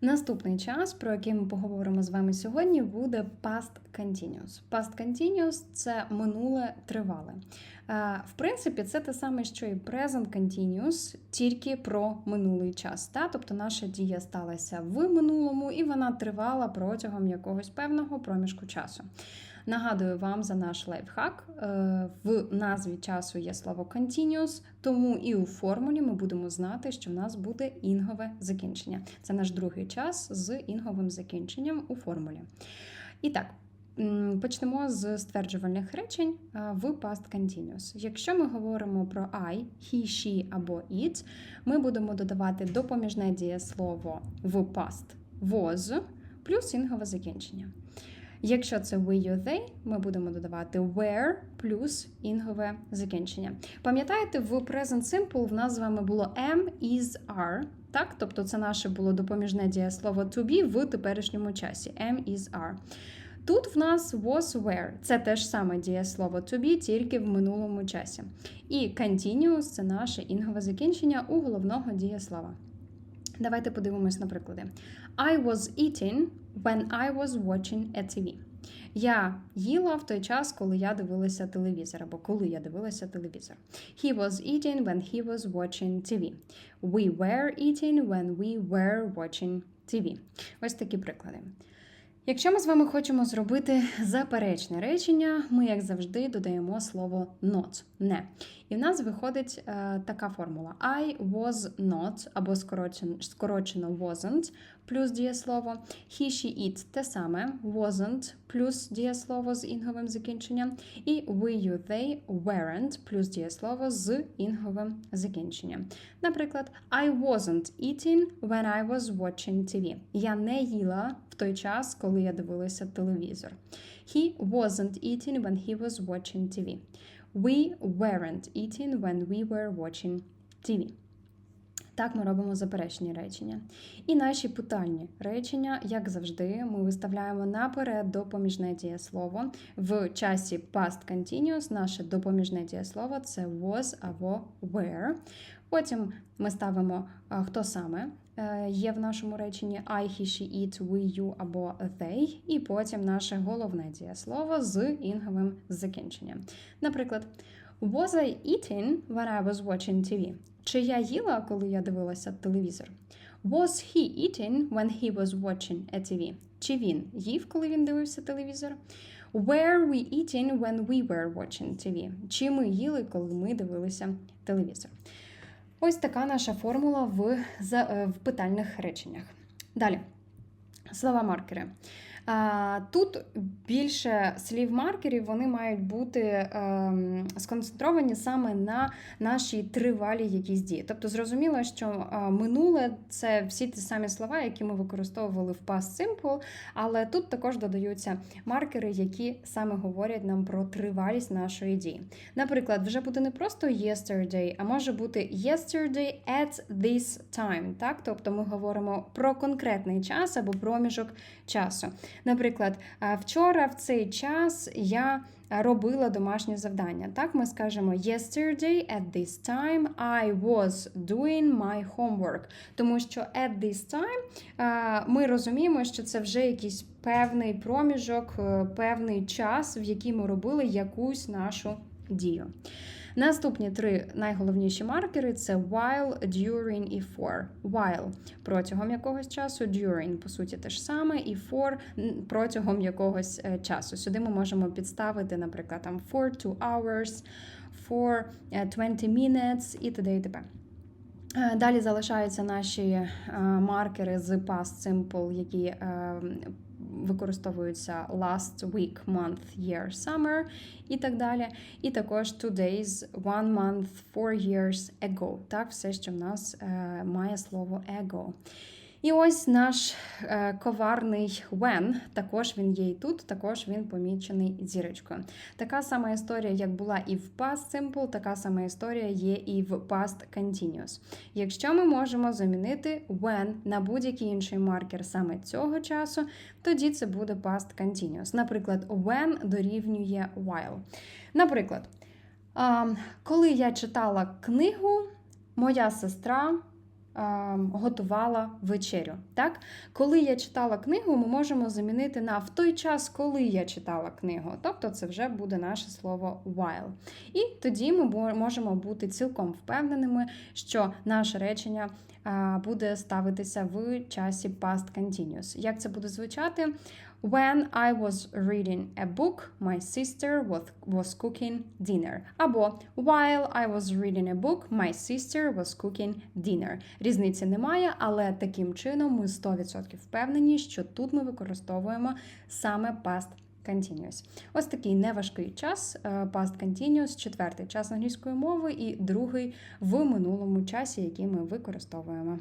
Наступний час, про який ми поговоримо з вами сьогодні, буде past continuous. Past continuous – це минуле тривале. Е, В принципі, це те саме, що і present continuous, тільки про минулий час. Та? Тобто наша дія сталася в минулому і вона тривала протягом якогось певного проміжку часу. Нагадую вам за наш лайфхак. Е, В назві часу є слово continuous, тому і у формулі ми будемо знати, що в нас буде інгове закінчення. Це наш другий час з інговим закінченням у формулі. І так. Почнемо з стверджувальних речень е, в past continuous. Якщо ми говоримо про I, he, she або it, ми будемо додавати допоміжне дієслово в past was плюс інгове закінчення. Якщо це we, you, they, ми будемо додавати were плюс інгове закінчення. Пам'ятаєте, в present simple в нас з вами було am, is, are. Так? Тобто це наше було допоміжне дієслово to be в теперішньому часі. Am, is, are. Тут в нас was, were. Це теж саме дієслово to be, тільки в минулому часі. І continuous – це наше інгове закінчення у головного дієслова. Давайте подивимось на приклади. I was eating when I was watching a TV. Я їла в той час, коли я дивилася телевізор, або коли я дивилася телевізор. He was eating when he was watching TV. We were eating when we were watching TV. Ось такі приклади. Якщо ми з вами хочемо зробити заперечне речення, ми, як завжди, додаємо слово not не. І в нас виходить е, така формула: I was not, або скорочено, скорочено wasn't, плюс дієслово. He, she, it те саме, wasn't, плюс дієслово з інговим закінченням. І we, you, they, weren't, плюс дієслово з інговим закінченням. Наприклад, I wasn't eating when I was watching TV. Я не їла той час, коли я дивилася телевізор. He wasn't eating when he was watching TV. We weren't eating when we were watching TV. Так ми робимо заперечені речення. І наші питальні речення, як завжди, ми виставляємо наперед допоміжне дієслово. В часі past continuous наше допоміжне дієслово це was або were. Потім ми ставимо хто саме е, є в нашому реченні I, he, she, it, we, you або they. І потім наше головне дієслово з інговим закінченням. Наприклад, Was I eating when I was watching TV? Чи я їла, коли я дивилася телевізор? Was he eating when he was watching a TV? Чи він їв, коли він дивився телевізор? Were we eating when we were watching TV? Чи ми їли, коли ми дивилися телевізор? Ось така наша формула в, е, в питальних реченнях. Далі. Слова маркери. Тут більше слів маркерів вони мають бути ем, сконцентровані саме на нашій тривалій якійсь дії. Тобто зрозуміло, що е, минуле це всі ті самі слова, які ми використовували в past simple, але тут також додаються маркери, які саме говорять нам про тривалість нашої дії. Наприклад, вже буде не просто yesterday, а може бути yesterday at this time. Так? Тобто ми говоримо про конкретний час або проміжок часу. Наприклад, вчора в цей час я робила домашнє завдання. Так, ми скажемо yesterday at this time I was doing my homework. Тому що at this time ми розуміємо, що це вже якийсь певний проміжок, е, певний час, в який ми робили якусь нашу дію. Наступні три найголовніші маркери це while, during і for. While протягом якогось часу, during, по суті, те ж саме, і for протягом якогось е, часу. Сюди ми можемо підставити, наприклад, там for two hours, for е, 20 minutes і т.д. і т.п. Е, Далі залишаються наші е, маркери з past simple, які е, використовуються last week, month, year, summer і так далі. І також two days, one month, four years ago. Так, все, що в нас має слово ago. І ось наш е, коварний when, також він є і тут, також він помічений зірочкою. Така сама історія, як була і в past simple, така сама історія є і в past continuous. Якщо ми можемо замінити when на будь-який інший маркер саме цього часу, тоді це буде past continuous. Наприклад, when дорівнює while. Наприклад, коли я читала книгу, моя сестра готувала вечерю. Так? Коли я читала книгу, ми можемо замінити на в той час, коли я читала книгу. Тобто це вже буде наше слово while. І тоді ми можемо бути цілком впевненими, що наше речення буде ставитися в часі past continuous. Як це буде звучати? When I was reading a book, my sister was, was cooking dinner. Або While I was reading a book, my sister was cooking dinner. Різниці немає, але таким чином ми 100% впевнені, що тут ми використовуємо саме past continuous. Ось такий неважкий час, е, past continuous, четвертий час англійської мови і другий в минулому часі, який ми використовуємо.